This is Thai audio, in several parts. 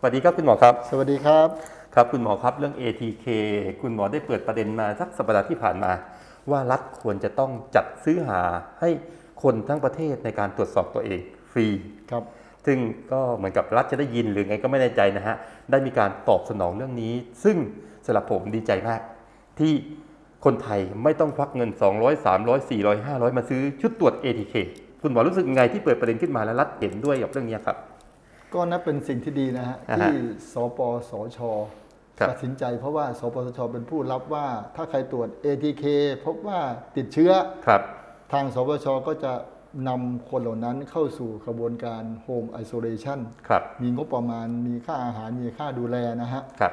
สวัสดีครับคุณหมอครับ สวัสดีครับ ครับคุณหมอครับเรื่อง ATK คุณหมอได้เปิดประเด็นมาสักสัปดาห์ที่ผ่านมา ว่ารัฐควรจะต้องจัดซื้อหาให้คนทั้งประเทศในการตรวจสอบตัวเองฟรีครับ ซึ่งก็เหมือนกับรัฐจะได้ยินหรือไงก็ไม่แน่ใจนะฮะได้มีการตอบสนองเรื่องนี้ ซึ่งสำหรับผมดีใจมาก ที่คนไทยไม่ต้องควักเงิน 200 300 400 500 มาซื้อชุดตรวจ ATK คุณหมอรู้สึกยังไงที่เปิดประเด็นขึ้นมาและรัฐเห็นด้วยกับเรื่องนี้ครับ ก็นับเป็นสิ่งที่ดีนะฮะอ่าฮะที่สปสชครับ ตัดสินใจ เพราะว่าสปสชเป็นผู้รับว่าถ้าใครตรวจ ATK พบว่าติดเชื้อ ครับ ทางสปสชก็จะนำคนเหล่านั้นเข้าสู่กระบวนการ Home Isolation ครับ มีงบประมาณมีค่าอาหารมีค่าดูแลนะฮะ ครับ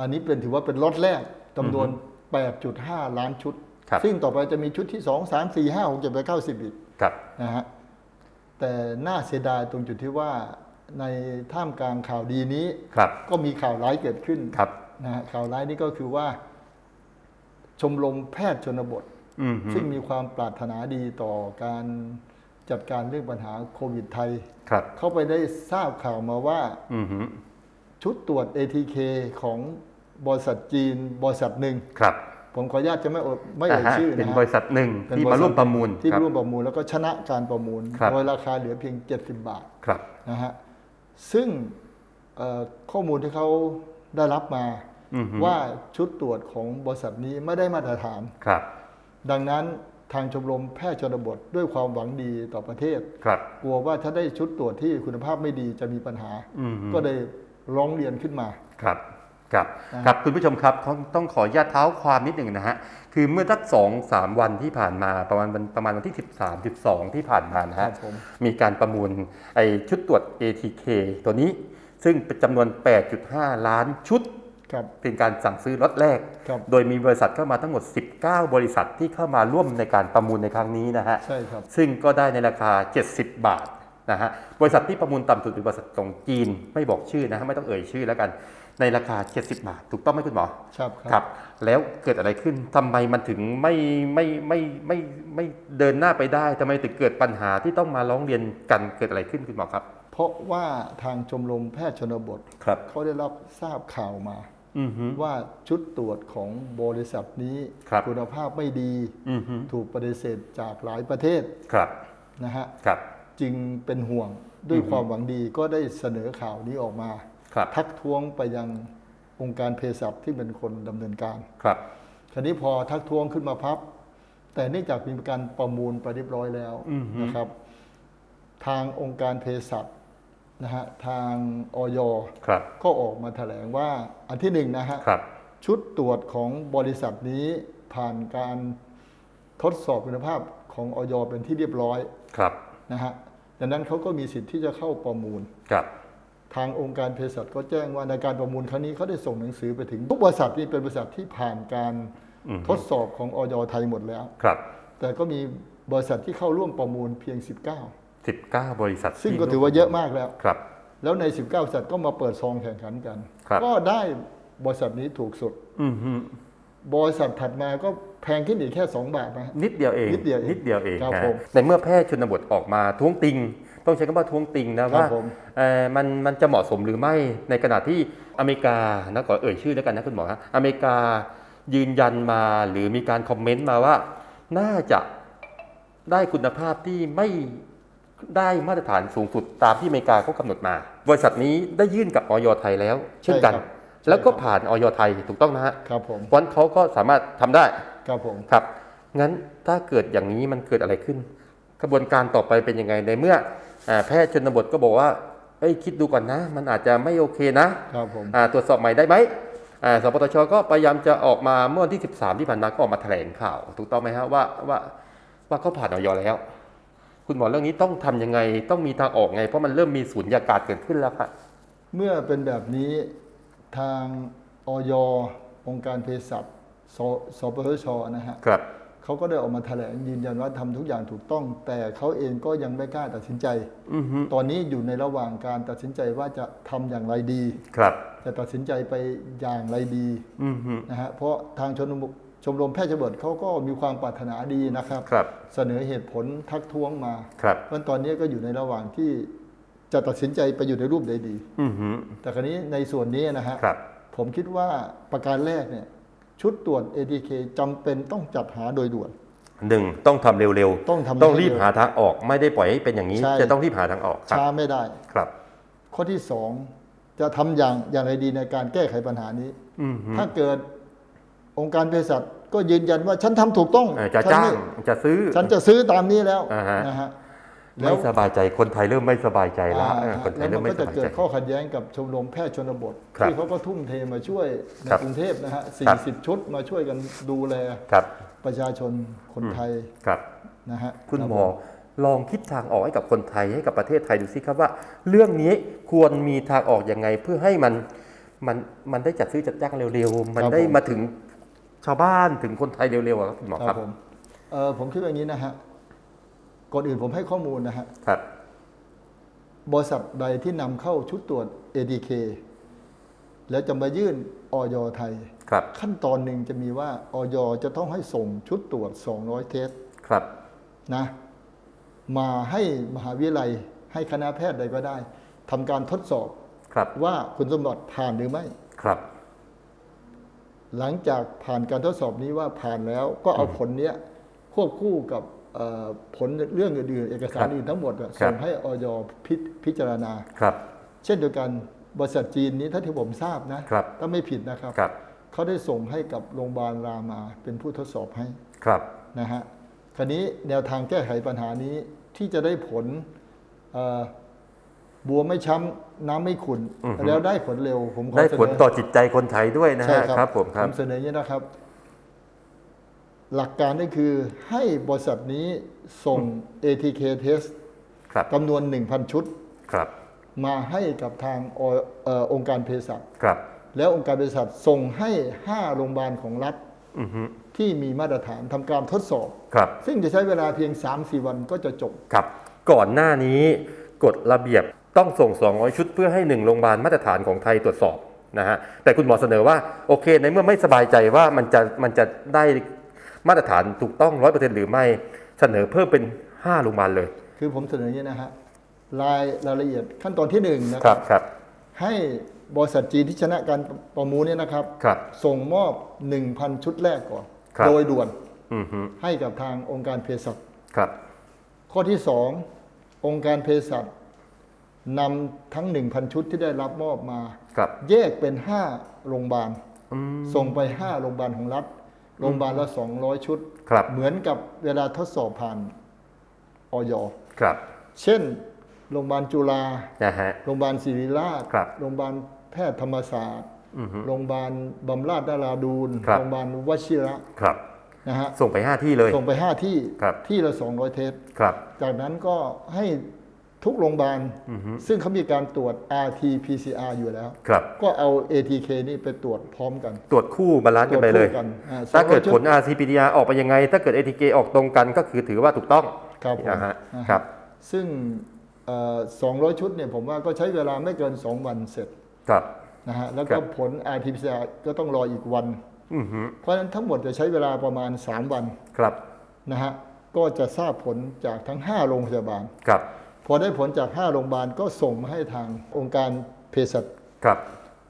อันนี้เป็นถือว่าเป็นล็อตแรกจำนวน 8.5 ล้านชุด ครับ ซึ่งต่อไปจะมีชุดที่ 2 3 4 5 6 7 8 9 10อีกครับ นะฮะ แต่น่าเสียดายตรงจุดที่ว่า ในท่ามกลางข่าวดีนี้ครับ ก็มีข่าวร้ายเกิดขึ้นครับนะฮะข่าวร้ายนี้ก็คือว่า ชมรมแพทย์ชนบท อืมฮึซึ่งมีความปรารถนาดีต่อการจัดการเรื่องปัญหาโควิดไทย ครับ เข้าไปได้ทราบข่าวมาว่า อืมฮึชุดตรวจ ATK ของบริษัทจีนบริษัทหนึ่ง ครับผมขออนุญาตจะไม่เอ่ยไม่เอ่ยาฮะชื่อเป็นนะบฮะริษัทหนึ่งเป็นที่บมาษัทร่วมประมูลที่ครับร่วมประมูลแล้วก็ชนะการประมูลครับ โดยราคาเหลือเพียง 70 บาทครับ นะฮะ ซึ่งเอ่อข้อมูลที่เขาได้รับมาอืมฮึว่าชุดตรวจของบริษัทนี้ไม่ได้มาตรฐานครับ ดังนั้นทางชมรมแพทย์ชนบทด้วยความหวังดีต่อประเทศครับกลัวว่าถ้าได้ชุดตรวจที่คุณภาพไม่ดีจะมีปัญหาอืมฮึก็ได้ร้องเรียนขึ้นมาครับ ครับอ่าครับคุณผู้ชมครับต้องต้องขออนุญาตเท้าความนิดหนึ่งนะฮะคือเมื่อสักสองสามวันที่ผ่านมาประมาณวันประมาณวันที่ 13 12 ที่ผ่านมานะครัฮะบผมมีการประมูลไอชุดตรวจ ATK ตัวนี้ ซึ่งเป็นจำนวน 8.5 ล้านชุดครับเป็นการสั่งซื้อล็อตแรกครับโดยมีบริษัทเข้ามาทั้งหมด 19 บริษัทที่เข้ามาร่วมในการประมูลในครั้งนี้นะฮะใช่ครับซึ่งก็ได้ในราคา 70 บาทนะฮะบริษัทที่ประมูลต่ำสุดคือบริษัทของจีนไม่บอกชื่อนะฮะไม่ต้องเอ่ยชื่อแล้วกัน ในราคา 70 บาท ถูกต้องไหมคุณหมอครับครับ แล้วเกิดอะไรขึ้นทำไมมันถึงไม่ไม่ไม่ไม่ไม่เดินหน้าไปได้ทำไมถึงเกิดปัญหาที่ต้องมาร้องเรียนกันเกิดอะไรขึ้นคุณหมอครับ เพราะว่าทางชมรมแพทย์ชนบทครับเขาได้รับทราบข่าวมาอือฮึว่าชุดตรวจของบริษัทนี้ครับณภาพไม่ดีอือฮึถูกปฏิเสธจากหลายประเทศครับนะฮะครับจึงเป็นห่วงด้วยอือฮึความหวังดีก็ได้เสนอข่าวนี้ออกมา ครับทักท้วงไปยังองค์การเภสัชที่เป็นคนดำเนินการครับคราวนี้พอทักท้วงขึ้นมาพับ แต่เนื่องจากมีการประมูลไปเรียบร้อยแล้วอือฮึนะครับ ทางองค์การเภสัชนะฮะทางออยครับก็ออกมาแถลงว่าอันที่หนึ่งนะฮะครับชุดตรวจของบริษัทนี้ผ่านการทดสอบคุณภาพของออยเป็นที่เรียบร้อยครับนะฮะดังนั้นเขาก็มีสิทธิ์ที่จะเข้าประมูลครับ ทางองค์การเภสัชก็แจ้งว่าในการประมูลครั้งนี้เขาได้ส่งหนังสือไปถึงทุกบริษัทนี่เป็นบริษัทที่ผ่านการอืมทดสอบของออยไทยหมดแล้ว ครับ แต่ก็มีบริษัทที่เข้าร่วมประมูลเพียง 19บริษัท19ซึ่งก็ถือว่าเยอะมากแล้วครับ แล้วใน 19บริษัทก็มาเปิดซองแข่งขันกันครับก็ได้บริษัทนี้ถูกสุดอือฮึบริษัทถัดมาก็แพงขึ้นอีกแค่ 2 บาทนะฮะนิดเดียวเองนิดเดียวเองนิดเดียวเองครับฮะผมในเมื่อแพทย์ชนบทออกมาท้วงติง ต้องใช้คำว่าท้วงติงนะครับว่าผมเอ่อมันมันจะเหมาะสมหรือไม่ในขณะที่อเมริกานะขอเอ่ยชื่อแล้วกันนะคุณหมอฮะอเมริกายืนยันมาหรือมีการคอมเมนต์มาว่า น่าจะได้คุณภาพที่ไม่ได้มาตรฐานสูงสุดตามที่อเมริกาเขากำหนดมา บริษัทนี้ได้ยื่นกับออยไทยแล้ว เช่นกันใช่ครับแล้วก็ผ่านออยไทยถูกต้องนะฮะครับผมเพราะฉะนั้นเขาก็สามารถทำได้ครับผมครับงั้นถ้าเกิดอย่างนี้มันเกิดอะไรขึ้น กระบวนการต่อไปเป็นยังไงในเมื่ออ่า แพทย์ชนบทก็บอกว่าเอ้ยคิดดูก่อนนะ มันอาจจะไม่โอเคนะครับผมอ่าตรวจสอบใหม่ได้ไหมอ่าสปตชก็พยายามจะออกมาเมื่อวันที่ 13 ที่ผ่านมาก็ออกมาแถลงข่าว ถูกต้องไหมฮะว่าว่าว่าเขาผ่านออยแล้ว คุณหมอเรื่องนี้ต้องทำยังไงต้องมีทางออกไง เพราะมันเริ่มมีสูญญากาศเกิดขึ้นแล้วครับเมื่อเป็นแบบนี้ทางออยองค์การเภสัชสสปสชนะฮะครับ เขาก็ได้ออกมาแถลงยืนยันว่าทำทุกอย่างถูกต้อง แต่เขาเองก็ยังไม่กล้าตัดสินใจอือฮึตอนนี้อยู่ในระหว่างการตัดสินใจว่าจะทำอย่างไรดี ครับ จะตัดสินใจไปอย่างไรดีอือฮึนะฮะเพราะทางชมรมชมรมแพทย์ชนบทเขาก็มีความปรารถนาดีนะครับครับเสนอเหตุผลทักท้วงมาครับเพราะตอนนี้ก็อยู่ในระหว่างที่จะตัดสินใจไปอยู่ในรูปใดดีอือฮึแต่คราวนี้ในส่วนนี้นะฮะครับผมคิดว่าประการแรกเนี่ย ชุดตรวจ ATK จำเป็นต้องจัดหาโดยด่วน หนึ่งต้องทำเร็วต้องทำต้องให้รีบเร็วหาทางออกไม่ได้ปล่อยให้เป็นอย่างนี้ ใช่ จะต้องรีบหาทางออกครับช้าไม่ได้ ครับ ข้อที่สองจะทำอย่างอย่างไรดีในการแก้ไขปัญหานี้ อือฮึถ้าเกิดองค์การเภสัชก็ยืนยันว่าฉันทำถูกต้องเอ่อจะฉันจ้างไม่จะซื้อ ฉันจะซื้อตามนี้แล้วอ่าฮะ นะฮะ ไม่สบายใจคนไทยเริ่มไม่สบายใจแล้วอ่าเออคนไทแล้ยวเริ่มัมนไม่ก็สจะบายเกิใจดข้อขัดแย้งกับชมรมแพทย์ชนบทครับที่เขาก็ทุ่มเทมาช่วยในครับกรุงเทพนะฮะครับ40ชุดมาช่วยกันดูแลครับประชาชนคนไทยครับนะฮะคุณรับหมอลองคิดทางออกให้กับคนไทยให้กับประเทศไทยดูสิครับว่า เรื่องนี้ควรมีทางออกยังไงเพื่อให้มันมันมันได้จัดซื้อจัดจ้างเร็วๆ มันได้มาถึงชาวบ้านถึงคนไทยเร็วๆอะครับคุณหมอคครัรับบผมเออผมคิดว่าอย่างนี้นะฮะ ก่อนอื่นผมให้ข้อมูลนะฮะครับ บริษัทใดที่นำเข้าชุดตรวจ ADK แล้วจะมายื่นออยไทย ครับ ขั้นตอนหนึ่งจะมีว่าออยจะต้องให้ส่งชุดตรวจ 200 เทสครับนะ มาให้มหาวิทยาลัยให้คณะแพทย์ใดก็ได้ทำการทดสอบครับว่าคุณสมบัติผ่านหรือไม่ ครับ หลังจากผ่านการทดสอบนี้ว่าผ่านแล้วก็เอาผลเนี้ยควบคู่กับเอ่อ ผลเรื่องอื่นๆเอกสารอื่นทั้งหมดอะส่งให้ออยพิพิจารณาครับ เช่นเดียวกันบริษัทจีนนี้ถ้าที่ผมทราบนะครับถ้าไม่ผิดนะครับครับเขาเขาได้ส่งให้กับโรงพยาบาลรามาเป็นผู้ทดสอบให้ครับนะฮะคราวนี้แนวทางแก้ไขปัญหานี้ที่จะได้ผลเอ่อบัวไม่ช้ำน้ำไม่ขุ่นอือฮึแล้วได้ผลเร็วผมขอได้เสนผลต่อจิตใจคนไทยด้วยนะใช่ฮะครับผมครับผมเสนออย่างนี้นะครับ หลักการก็คือให้บริษัทนี้ส่ง ATK test ครับจำนวน 1,000 ชุด ครับมาให้กับทางอเอ่อองค์การเภสัชครับแล้วองค์การเภสัชส่งให้ 5 โรงพยาบาลของรัฐอือฮึที่มีมาตรฐานทำการทดสอบ ครับซึ่งจะใช้เวลาเพียง 3-4 วันก็จะจบ ครับ ก่อนหน้านี้กฎระเบียบต้องส่ง 200 ชุดเพื่อให้หนึ่งโรงพยาบาลมาตรฐานของไทยตรวจสอบนะฮะแต่คุณหมอเสนอว่าโอเคในเมื่อไม่สบายใจว่ามันจะมันจะได้ มาตรฐานถูกต้อง100%หรือไม่เสนอเพิ่มเป็น5โรงพยาบาลเลย คือผมเสนออย่างนี้นะฮะรายรายละเอียดขั้นตอนที่1นะคครัรับบครับ ให้บริษัทจีนที่ชนะการประมูลเนี่ยนะครับ ครับส่งมอบ 1,000 ชุดแรกก่อน ครับ โดยด่วนอือฮึให้กับทางองค์การเภสัช ครับ ข้อที่ 2 องค์การเภสัชนำทั้ง 1,000 ชุดที่ได้รับมอบมา ครับ แยกเป็น 5 โรงพยาบาล อืม ส่งไป 5 โรงพยาบาลของรัฐ โรงพยาบาลละ200ชุด ครับ เหมือนกับเวลาทดสอบผ่านออยครับเช่น โรงพยาบาลจุฬานะฮะ โรงพยาบาลศิริราชครับโรงพยาบาลแพทย์ธรรมศาสตร์อือฮึโรงพยาบาลบำราศนาราดูนครับ โรงพยาบาลวชิระครับ นะฮะส่งไป 5 ที่เลย ส่งไป 5 ที่ครับ ที่ละ 200 เทสครับ จากนั้นก็ให้ ทุกโรงพยาบาลอือฮึซึ่งเขามีการตรวจ RT PCR อยู่แล้ว ครับ ก็เอา ATK นี่ไปตรวจพร้อมกัน ตรวจคู่บาลานซ์กันไปเลย ตรวจคู่กันอ่าถ้าเกิด200ชุผล RCPDR ออกไปยังไง ถ้าเกิด ATK ออกตรงกันก็คือถือว่าถูกต้องครับผมนะฮะอ่าครับ ซึ่งเอ่อ200 ชุดเนี่ยผมว่าก็ใช้เวลาไม่เกิน 2 วันเสร็จครับ นะฮะ แล้วคก็รับ ผล RT PCR ก็ต้องรออีกวัน อือฮึเพราะฉะนั้นทั้งหมดจะใช้เวลาประมาณ 3 วันครับ นะฮะ ก็จะทราบผลจากทั้ง 5 โรงพยาบาล ครับ พอได้ผลจาก 5 โรงพยาบาลก็ส่งมาให้ทางองค์การเภสัชครับ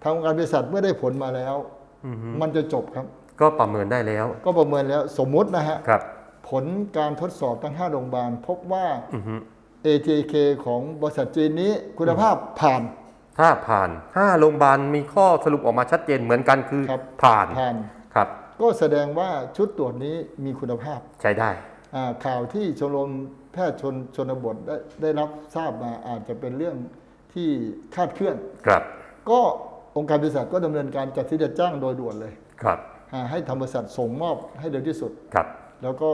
ทางองค์การเภสัชเมื่อได้ผลมาแล้ว อือฮึมันจะจบครับ ก็ประเมินได้แล้ว ก็ประเมินแล้วสมมุตินะฮะ ครับ ผลการทดสอบทั้ง 5 โรงพยาบาล พบว่า อือฮึ ATK ของบริษัทจีนนี้คุณภาพผ่าน ถ้าผ่าน 5 โรงพยาบาลมีข้อสรุปออกมาชัดเจนเหมือนกันคือครับ ผ่าน ผ่าน ครับ ก็แสดงว่าชุดตรวจนี้มีคุณภาพใช้ได้ อ่าข่าวที่ชมรม แพทย์ชนชนบทได้ได้รับทราบมาอาจจะเป็นเรื่องที่คาดเคลื่อน ครับ ก็องค์การบริษัทก็ดำเนินการจัดซื้อจัดจ้างโดยด่วนเลย ครับอ่าให้ธรรมบริษัทส่งมอบให้เร็วที่สุด ครับ แล้วก็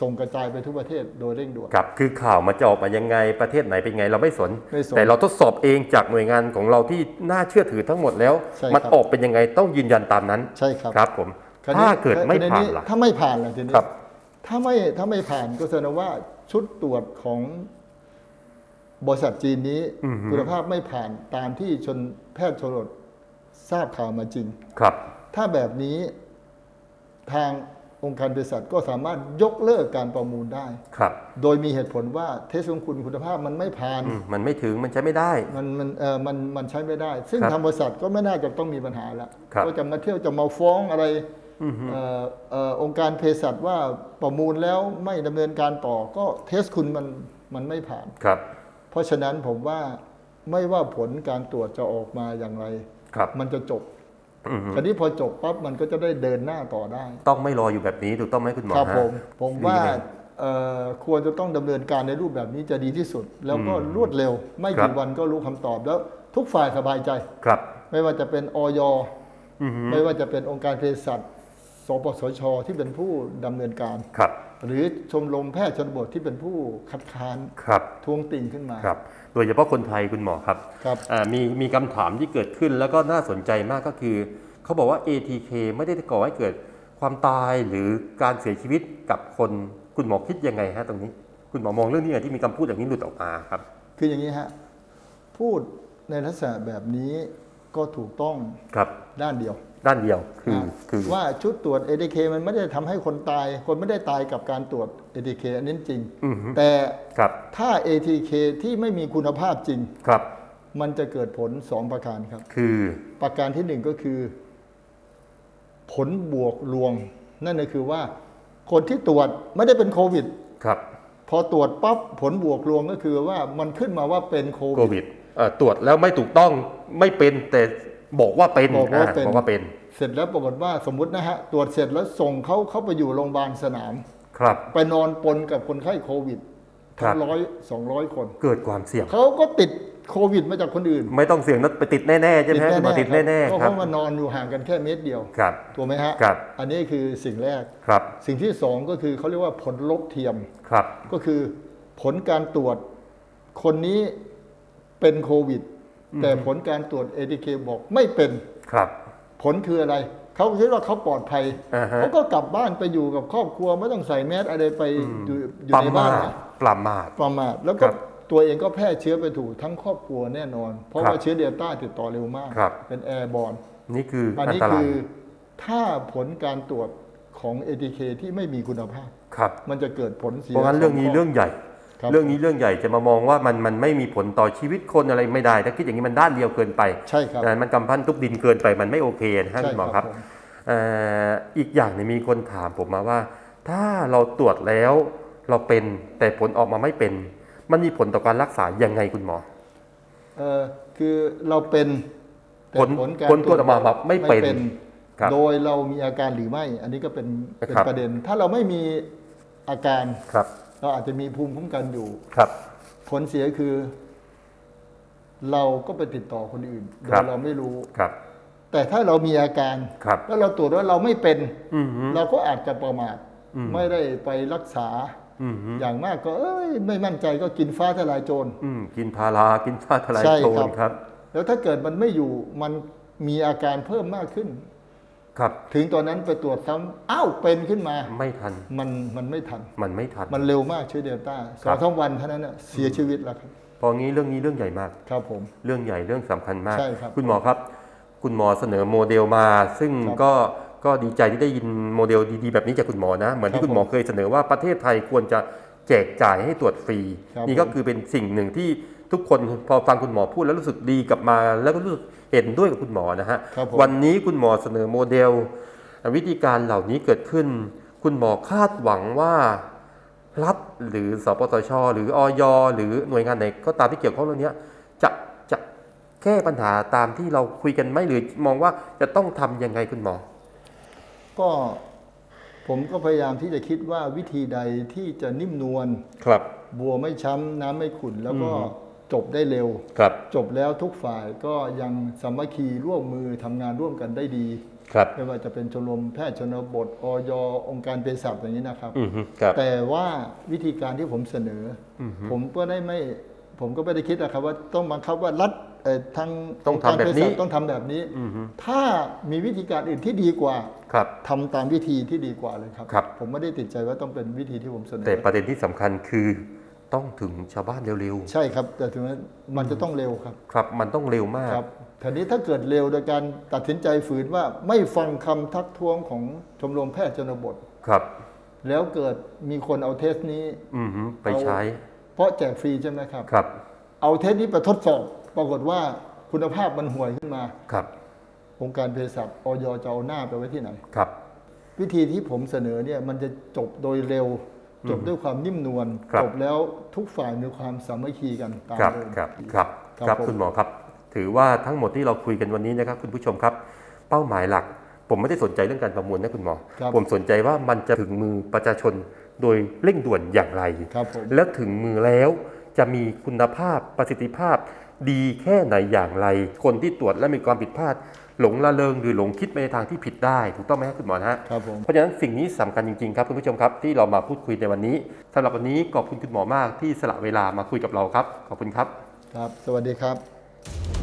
ส่งกระจายไปทุกประเทศโดยเร่งด่วน ครับ คือข่าวมันจะออกมายังไงประเทศไหนเป็นไงเราไม่สนไม่สน แต่เราทดสอบเองจากหน่วยงานของเราที่น่าเชื่อถือทั้งหมดแล้วใช่ครับมันออกเป็นยังไงต้องยืนยันตามนั้น ใช่ครับ ครับผมครวนี้ถ้าเกิดไม่ครวผ่านนี้ล่ะ ถ้าไม่ผ่านล่ะทีนี้ครับถ้าไม่ถ้าไม่ผ่านก็แสดงว่า ชุดตรวจของบริษัทจีนนี้อือฮึ คุณภาพไม่ผ่านตามที่ชนแพทย์ชนบททราบข่าวมาจริง ครับ ถ้าแบบนี้ทางองค์การเภสัชก็สามารถยกเลิกการประมูลได้ ครับ โดยมีเหตุผลว่าเทสของคุณคุณภาพมันไม่ผ่าน อืมมันไม่ถึงมันใช้ไม่ได้ มันมันเออมันมันใช้ไม่ได้ ซึ่งครับทางบริษัทก็ไม่น่าจะต้องมีปัญหาแล้วครับ ก็จะมาเที่ยวจะมาฟ้องอะไร อือฮึเอ่อเอ่อองค์การเภสัชว่าประมูลแล้วไม่ดำเนินการต่อ ก็เทสคุณมันมันไม่ผ่านครับ เพราะฉะนั้นผมว่าไม่ว่าผลการตรวจจะออกมาอย่างไรครับมันจะจบอือฮึคราวนี้พอจบปั๊บมันก็จะได้เดินหน้าต่อได้ ต้องไม่รออยู่แบบนี้ถูกต้องไหมคุณหมอครับฮะผมผมว่าดีเลยเอ่อควรจะต้องดำเนินการในรูปแบบนี้จะดีที่สุด แล้วก็รวดเร็ว ไม่ครักี่บวันก็รู้คำตอบแล้วทุกฝ่ายสบายใจครับ ไม่ว่าจะเป็นออยอือฮึไม่ว่าจะเป็นองค์การเภสัช สปสชที่เป็นผู้ดำเนินการ ครับ หรือชมรมแพทย์ชนบทที่เป็นผู้คัดค้านครับ ทวงติ่งขึ้นมา ครับ โดยเฉพาะคนไทยคุณหมอครับครับ อ่ามีมีคำถามที่เกิดขึ้นแล้วก็น่าสนใจมากก็คือ เขาบอกว่า ATK ไม่ได้ก่อให้เกิดความตายหรือการเสียชีวิตกับคนคุณหมอคิดยังไงฮะตรงนี้ คุณหมอมองเรื่องนี้ไงที่มีคำพูดอย่างนี้หลุดออกมาครับ คืออย่างนี้ฮะพูดในลักษณะแบบนี้ก็ถูกต้องครับ ด้านเดียว ด้านเดียวคือนะคือว่าชุดตรวจ ATK มันไม่ได้ทำให้คนตาย คนไม่ได้ตายกับการตรวจ ATK อันนี้จริงอือฮึแต่ครับถ้า ATK ที่ไม่มีคุณภาพจริงครับ มันจะเกิดผลสองประการครับ คือประการที่หนึ่งก็คือ ผลบวกลวง นั่นก็คือว่า คนที่ตรวจไม่ได้เป็นโควิดครับ พอตรวจปั๊บผลบวกลวงก็คือว่ามันขึ้นมาว่าเป็นโคโควิดวิดเอ่อตรวจแล้วไม่ถูกต้องไม่เป็นแต่ บอกว่าเป็นบอกว่าอ่าเป็นบอกว่าเป็น เสร็จแล้วปรากฏว่าสมมุตินะฮะตรวจเสร็จแล้วส่งเขาเข้าไปอยู่โรงพยาบาลสนาม ครับ ไปนอนปนกับคนไข้โควิดครัทั้บ งร้อยสองร้อยคน เกิดความเสี่ยง เขาก็ติดโควิดมาจากคนอื่นไม่ต้องเสี่ยงนะไปติดแน่ๆใช่ไหมฮะคุณหมอติดแน่ก็ๆคเพรับราะว่านอนอยู่ห่างกันแค่เมตรเดียว ครับ ถูกไหมฮะ ครับ อันนี้คือสิ่งแรก ครับสิ่งที่สองก็คือเขาเรียกว่าผลลบเทียม ครับ ก็คือผลการตรวจคนนี้เป็นโควิด แต่ผลการตรวจ ATK บอกไม่เป็นครับ ผลคืออะไร เขาคิดว่าเขาปลอดภัยอ่าฮะเขาก็กลับบ้านไปอยู่กับครอบครัวไม่ต้องใส่แมสอะไรไปอยู่อยู่ประในมาบ้านทนะประมาทประมาทแล้วคก็รับตัวเองก็แพร่เชื้อไปถูกทั้งครอบครัวแน่นอน เพราะครับว่าเชื้อเดลต้าติดต่อเร็วมากครับเป็นแอร์บอลนี่คืออันอันนี้ตราคืยอถ้าผลการตรวจของ ATK ที่ไม่มีคุณภาพครับมันจะเกิดผลเสียเพราะงั้นเรื่องนี้สข้เรื่องใหญ่ ครับเรื่องนี้เรื่องใหญ่จะมามองว่ามันมันไม่มีผลต่อชีวิตคนอะไรไม่ได้ถ้าคิดอย่างนี้มันด้านเดียวเกินไปใช่ครับนะมันกำพันทุกดินเกินไปมันไม่โอเคนะฮะใช่คุณหมอครับผมเอ่ออีกอย่างหนึงมีคนถามผมมาว่า ถ้าเราตรวจแล้วเราเป็นแต่ผลออกมาไม่เป็น มันมีผลต่อการรักษายังไงคุณหมอ เออคือเราเป็นแต่ผลการผลตรวจออกมาแบบไม่เป็นครับโดยเรามีอาการหรือไม่ อันนี้ก็เป็นเป็นครับ ประเด็น ถ้าเราไม่มีอาการ ครับ เราอาจจะมีภูมิคุ้มกันอยู่ ครับ ผลเสียคือ เราก็ไปติดต่อคนอื่นโดครัยบ เราไม่รู้ ครับ แต่ถ้าเรามีอาการ ครับ แล้วเราตรวจว่าเราไม่เป็น อืมฮึเราก็อาจจะประมาทอืมไม่ได้ไปรักษา อืมฮึอย่างมากก็เอ้ยไม่มั่นใจก็กินฟ้าทลายโจร อืมกินพารากินฟ้าทลายใช่โจครัรบครับ แล้วถ้าเกิดมันไม่อยู่มันมีอาการเพิ่มมากขึ้น ครับ ถึงตอนนั้นไปตรวจซ้ำอ้าวเป็นขึ้นมา ไม่ทัน มันมันไม่ทัน มันไม่ทัน มันเร็วมากเชื้อเดลต้าสครัองบสามวันเท่านั้นน่ะเสียชีวิตแล้วครับ พองี้เรื่องนี้เรื่องใหญ่มาก ครับผม เรื่องใหญ่เรื่องสำคัญมากใช่ครับคุณหมอครับ คุณหมอเสนอโมเดลมา ซึ่งครับก็ก็ดีใจที่ได้ยินโมเดลดีๆแบบนี้จากคุณหมอนะ เหมือนครับที่คุณหมอเคยเสนอว่าประเทศไทยควรจะแจกจ่ายให้ตรวจฟรีครับนี่ก็คือเป็นสิ่งหนึ่งที่ ทุกคนพอฟังคุณหมอพูดแล้วรู้สึกดีกลับมา แล้วก็รู้สึกเห็นด้วยกับคุณหมอนะฮะครับผมวันนี้คุณหมอเสนอโมเดล วิธีการเหล่านี้เกิดขึ้น คุณหมอคาดหวังว่ารัฐหรือสปสช หรืออยหรือหน่วยงานไหนก็ตามที่เกี่ยวข้องเรื่องเนี้ยจะจะแก้ปัญหาตามที่เราคุยกันไหมหรือมองว่าจะต้องทำยังไงคุณหมอ ก็ผมก็พยายามที่จะคิดว่าวิธีใดที่จะนิ่มนวลครับ บัวไม่ช้ำน้ำไม่ขุ่นแล้วก็อืม จบได้เร็ว ครับ จบแล้วทุกฝ่ายก็ยังสามัคคีร่วมมือทำงานร่วมกันได้ดีครับ ไม่ว่าจะเป็นชมรมแพทย์ชนบทอยองค์การเภสัชอย่างนี้นะครับ อืมฮึครับ แต่ว่าวิธีการที่ผมเสนอออฮึผมก็ได้ไม่ผมก็ไม่ได้คิดนะครับ ว่าต้องบังคับว่ารัฐเอ่อทางต้องทำแบบนี้การเภสัชต้องทำแบบนี้อืมฮึถ้ามีวิธีการอื่นที่ดีกว่าครับ ทำตามวิธีที่ดีกว่าเลยครับ ครับ ผมไม่ได้ติดใจว่าต้องเป็นวิธีที่ผมเสนอ แต่ประเด็นที่สำคัญคือ ต้องถึงชาวบ้านเร็วใช่ครับ แต่ถึงนั้นมันจะต้องเร็วครับๆครับ มันต้องเร็วมากครับทีนี้ถ้าเกิดเร็วโดยการตัดสินใจฝืนว่าไม่ฟังคำทักท้วงของชมรมแพทย์ชนบทครับ แล้วเกิดมีคนเอาเทสนี้อือฮึไปใช้ เพราะแจกฟรีใช่ไหมครับครับ เอาเทสนี้ไปทดสอบ ปรากฏว่าคุณภาพมันห่วยขึ้นมาครับองค์การเภสัชออยจะเอาหน้าไปไว้ที่ไหนครับ วิธีที่ผมเสนอเนี่ยมันจะจบโดยเร็ว จบด้วยความนิ่มนวลครับจบแล้วทุกฝ่ายมีความสามัคคีกันตามครับเดิมครับครับครับครับผมคุณหมอครับ ถือว่าทั้งหมดที่เราคุยกันวันนี้นะครับ คุณผู้ชมครับ เป้าหมายหลัก ผมไม่ได้สนใจเรื่องการประมวลนะคุณหมอครับผมสนใจว่ามันจะถึงมือประชาชนโดยเร่งด่วนอย่างไรครับผมแล้วถึงมือแล้วจะมีคุณภาพประสิทธิภาพดีแค่ไหนอย่างไร คนที่ตรวจและมีความผิดพลาด หลงละเลงหรือหลงคิดไปในทางที่ผิดได้ถูกต้องไหมครับคุณหมอนะฮะครับผมเพราะฉะนั้นสิ่งนี้สำคัญจริงๆครับคุณผู้ชมครับที่เรามาพูดคุยในวันนี้สำหรับวันนี้ขอบคุณคุณหมอมากที่สละเวลามาคุยกับเราครับ ขอบคุณครับ ครับ สวัสดีครับ